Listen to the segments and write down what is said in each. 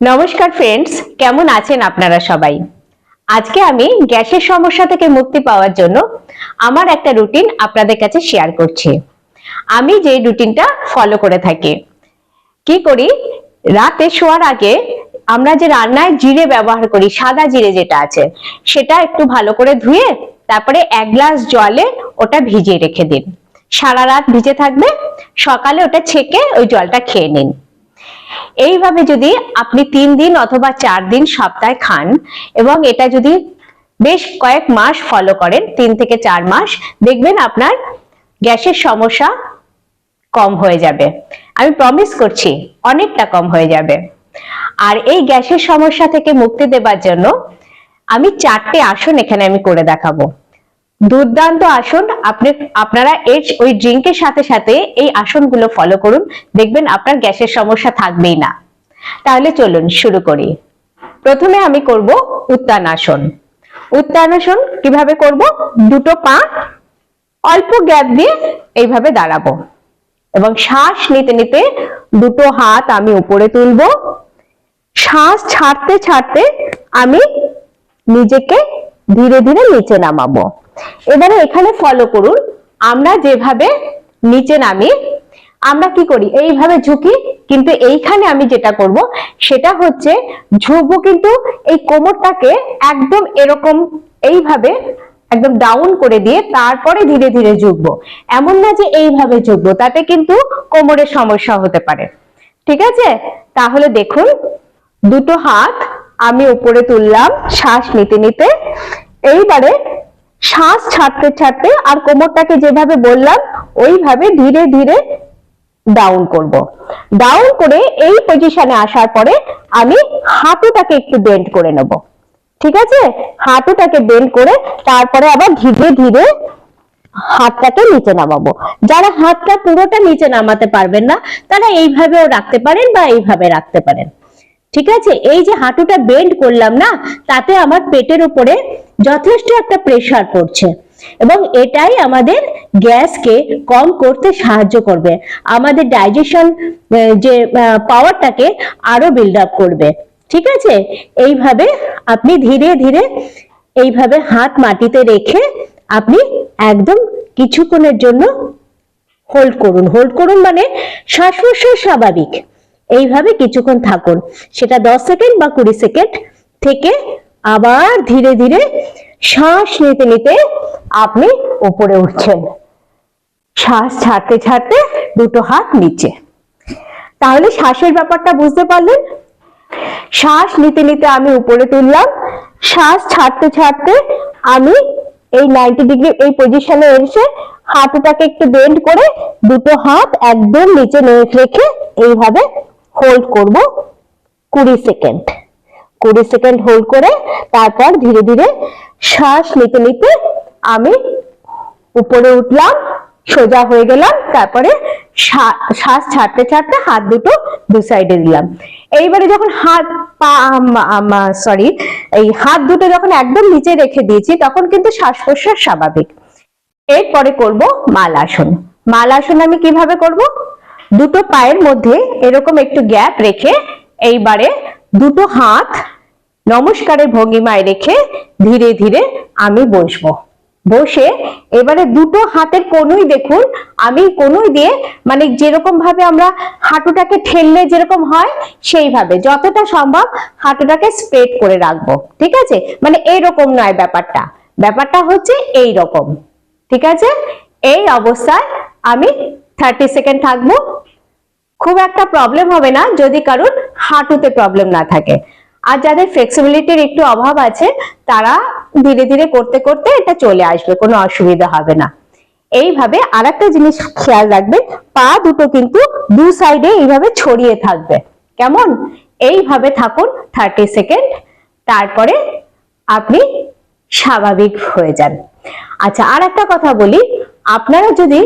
নমস্কার ফ্রেন্ডস কেমন আছেন আপনারা সবাই? আজকে আমি গ্যাসের সমস্যা থেকে মুক্তি পাওয়ার জন্য আমার একটা রুটিন আপনাদের কাছে শেয়ার করছি। আমি যে রুটিনটা ফলো করে থাকি। কি করি? রাতে শোয়ার আগে আমরা যে রান্নায় জিরে ব্যবহার করি, সাদা জিরে যেটা আছে, সেটা একটু ভালো করে ধুয়ে তারপরে এক গ্লাস জলে ওটা ভিজিয়ে রেখে দিন। সারা রাত ভিজে থাকবে, সকালে ওটা ছেঁকে ওই জলটা খেয়ে নিন। এইভাবে যদি আপনি তিন দিন অথবা চার দিন সপ্তাহে খান এবং এটা যদি বেশ কয়েক মাস ফলো করেন, তিন থেকে চার মাস, দেখবেন আপনার গ্যাসের সমস্যা কম হয়ে যাবে। আমি প্রমিস করছি, অনেকটা কম হয়ে যাবে। আর এই গ্যাসের সমস্যা থেকে মুক্তি দেবার জন্য আমি চারটে আসন এখানে আমি করে দেখাবো। দুর্দান্ত আসন। আপনি, আপনারা এর ওই ড্রিঙ্কের সাথে সাথে এই আসনগুলো ফলো করুন। দেখবেন আপনার গ্যাসের সমস্যা থাকবেই না। তাহলে চলুন শুরু করি। প্রথমে আমি করব উত্তানাসন উত্তানাসন কীভাবে করব? দুটো পা অল্প গ্যাপ দিয়ে এইভাবে দাঁড়াবো। এবং শ্বাস নিতে নিতে দুটো হাত আমি উপরে তুলবো। শ্বাস ছাড়তে ছাড়তে আমি নিজেকে ধীরে ধীরে নিচে নামাবো। এবারে এখানে ফলো করুন। আমরা যেভাবে নিচে নামি, আমরা কি করি? এইভাবে ঝুঁকি, কিন্তু এইখানে আমি যেটা করব, সেটা হচ্ছে ঝুঁকবো কিন্তু এই কোমরটাকে একদম এরকম এইভাবে একদম ডাউন করে দিয়ে তারপরে ধীরে ধীরে ঝুঁকবো। এমন না যে এইভাবে ঝুঁকবো, তাতে কিন্তু কোমরের সমস্যা হতে পারে। ঠিক আছে? তাহলে দেখুন, দুটো হাত আমি উপরে তুললাম, শ্বাস নিতে নিতে। এইবারে শ্বাস ছাড়তে ছাড়তে আর কোমরটাকে যেভাবে বললাম, ওইভাবে ধীরে ধীরে ডাউন করব। ডাউন করে এই পজিশনে আসার পরে আমি হাঁটুটাকে একটু বেন্ড করে নেব। ঠিক আছে? হাঁটুটাকে বেন্ড করে তারপরে আবার ধীরে ধীরে হাতটাকে নিচে নামাবো। যারা হাতটা পুরোটা নিচে নামাতে পারবেন না, তারা এইভাবেও রাখতে পারেন বা এইভাবে রাখতে পারেন। ঠিক আছে? এই যে হাঁটুটা বেন্ড করলাম না, তাতে আমার পেটের উপরে যথেষ্ট একটা প্রেশার পড়ছে এবং এটাই আমাদের গ্যাসকে কম করতে সাহায্য করবে। আমাদের ডাইজেশন যে পাওয়ারটাকে আরও বিল্ড আপ করবে। ঠিক আছে? এইভাবে আপনি ধীরে ধীরে এইভাবে হাত মাটিতে রেখে আপনি একদম কিছুক্ষণের জন্য হোল্ড করুন। হোল্ড করুন মানে শ্বাস প্রশ্বাস স্বাভাবিক। এইভাবে কিছুক্ষণ থাকুন। সেটা দশ সেকেন্ড বা কুড়ি সেকেন্ড থেকে আবার ধীরে ধীরে শ্বাস নিতে নিতে আপনি উপরে উঠছেন। শ্বাস ছাড়তে ছাড়তে দুটো হাত নিচে। তাহলে শ্বাসের ব্যাপারটা বুঝতে পারলেন? শ্বাস নিতে নিতে আমি উপরে তুললাম। শ্বাস ছাড়তে ছাড়তে আমি এই নাইনটি ডিগ্রি এই পজিশনে এসে হাঁটুটাকে একটু বেন্ড করে দুটো হাত একদম নিচে নেমে রেখে এইভাবে হোল্ড করব কুড়ি সেকেন্ড কুড়ি সেকেন্ড হোল্ড করে তারপর ধীরে ধীরে শ্বাস নিতে নিতে আমি উপরে উঠলাম, সোজা হয়ে গেলাম, তারপরে শ্বা- শ্বাস ছাড়তে ছাড়তে হাত দুটো দু সাইডে দিলাম। এইবারে যখন হাত পা সরি এই হাত দুটো যখন একদম নিচে রেখে দিয়েছি, তখন কিন্তু শ্বাস প্রশ্বাস স্বাভাবিক। এরপরে করব মালাসন। মালাসন আমি কীভাবে করব? দুটো পায়ের মধ্যে এরকম একটু গ্যাপ রেখে এইবারে দুটো হাত নমস্কারের ভঙ্গিমায় রেখে ধীরে ধীরে আমি বসবো। বসে এবারে দুটো হাতের কোনুই দেখুন, আমি কোনুই দিয়ে মানে যেরকম ভাবে আমরা হাঁটুটাকে ঠেললে যেরকম হয়, সেইভাবে যতটা সম্ভব হাঁটুটাকে স্প্রেড করে রাখব, ঠিক আছে? মানে এইরকম নয় ব্যাপারটা ব্যাপারটা হচ্ছে এই রকম ঠিক আছে? এই অবস্থায় আমি থার্টি সেকেন্ড থাকব। খুব একটা প্রবলেম হবে না যদি কারোর হাঁটুতে প্রবলেম না থাকে। আর যাদের ফ্লেক্সিবিলিটির একটু অভাব আছে, তারা ধীরে ধীরে করতে করতে এটা চলে আসবে, কোনো অসুবিধা হবে না। এইভাবে আর একটা জিনিস খেয়াল রাখবেন, পা দুটো কিন্তু দু সাইডে এইভাবে ছড়িয়ে থাকবে। কেমন? এইভাবে থাকুন থার্টি সেকেন্ড তারপরে আপনি স্বাভাবিক হয়ে যান। আচ্ছা আর একটা কথা বলি, আপনারা যদি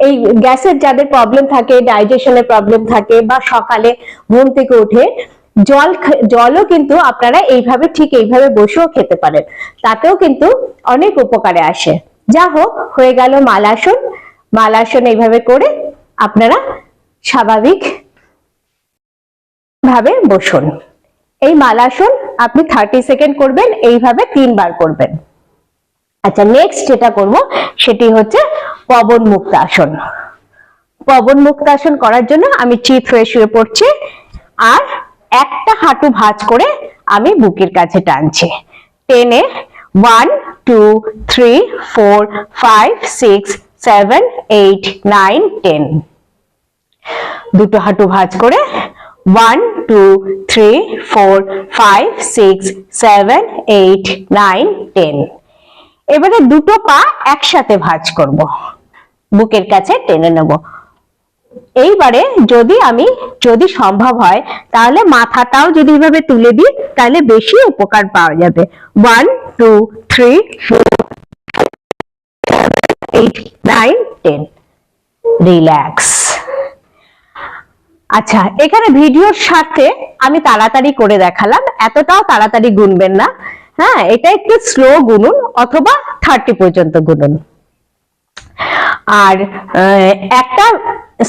এই গ্যাসের যাদের প্রবলেম থাকে ডাইজেশনের প্রবলেম থাকে বা সকালে ঘুম থেকে উঠে জল জলও কিন্তু আপনারা এইভাবে ঠিক এইভাবে বসেও খেতে পারেন। তাতেও কিন্তু অনেক উপকারে আসে। যা হোক, হয়ে গেল মালাসন। মালাসন এইভাবে করে আপনারা স্বাভাবিক ভাবে বসুন। এই মালাসন আপনি থার্টি সেকেন্ড করবেন, এইভাবে তিনবার করবেন। আচ্ছা নেক্সট যেটা করব সেটি হচ্ছে পবন মুক্তাসন পবন মুক্ত আসন করার জন্য আমি চিত হয়ে শুয়ে পড়ছি আর একটা হাঁটু ভাঁজ করে আমি বুকের কাছে টানছি। টেনে one two three four five six seven eight nine ten দুটো হাঁটু ভাঁজ করে one two three four five six seven eight nine ten এবারে দুটো পা একসাথে ভাঁজ করব। বুকের কাছে টেনে নেব। এইবারে যদি আমি, যদি সম্ভব হয়, তাহলে মাথাটাও যদি এভাবে তুলে দিই, তাহলে বেশি উপকার পাওয়া যাবে। One two three eight nine ten relax আচ্ছা এখানে ভিডিওর সাথে আমি তাড়াতাড়ি করে দেখালাম। এতটাও তাড়াতাড়ি গুনবেন না। হ্যাঁ এটা একটু স্লো গুনুন অথবা থার্টি পর্যন্ত গুনুন। আর একটা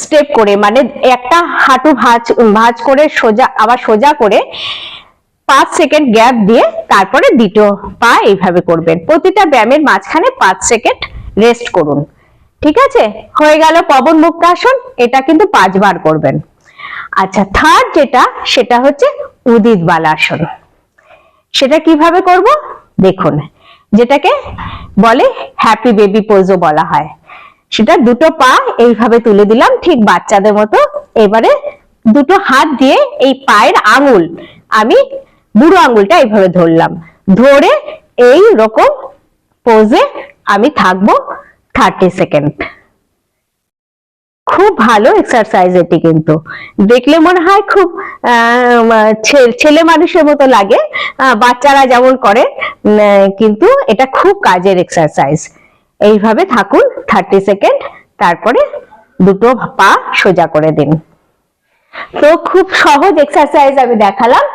স্টেপ করে মানে একটা হাঁটু ভাঁজ ভাঁজ করে সোজা, আবার সোজা করে পাঁচ সেকেন্ড গ্যাপ দিয়ে তারপরে দ্বিতীয় পা এইভাবে করবেন। প্রতিটা ব্যায়ামের মাঝখানে পাঁচ সেকেন্ড রেস্ট করুন। ঠিক আছে? হয়ে গেল পবন মুক্তাসন, এটা কিন্তু পাঁচবার করবেন। আচ্ছা থার্ড যেটা, সেটা হচ্ছে উদিত বালাসন। সেটা কীভাবে করব? দেখুন, যেটাকে বলে হ্যাপি বেবি পোজও বলা হয়। সেটা দুটো পা এইভাবে তুলে দিলাম, ঠিক বাচ্চাদের মতো। এবারে দুটো হাত দিয়ে এই পায়ের আঙুল, আমি বুড়ো আঙুলটা এইভাবে ধরলাম। ধরে এই রকম পোজে আমি থাকব থার্টি সেকেন্ড খুব ভালো এক্সারসাইজ এটি কিন্তু। দেখলে মনে হয় খুব ছেলে মানুষের মতো লাগে। বাচ্চারা যেমন করে কিন্তু এটা খুব কাজের এক্সারসাইজ এইভাবে থাকুন থার্টি সেকেন্ড তারপরে দুটো পা সোজা করে দিন। তো খুব সহজ এক্সারসাইজ আমি দেখালাম।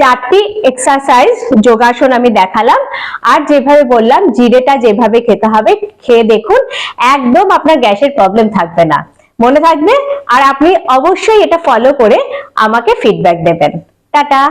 চারটি এক্সারসাইজ যোগাসন আমি দেখালাম। আর যেভাবে বললাম, জিরেটা যেভাবে খেতে হবে, খেয়ে দেখুন, একদম আপনার গ্যাসের প্রবলেম থাকবে না। মনে থাকবে। আর আপনি অবশ্যই এটা ফলো করে আমাকে ফিডব্যাক দেবেন। টাটা।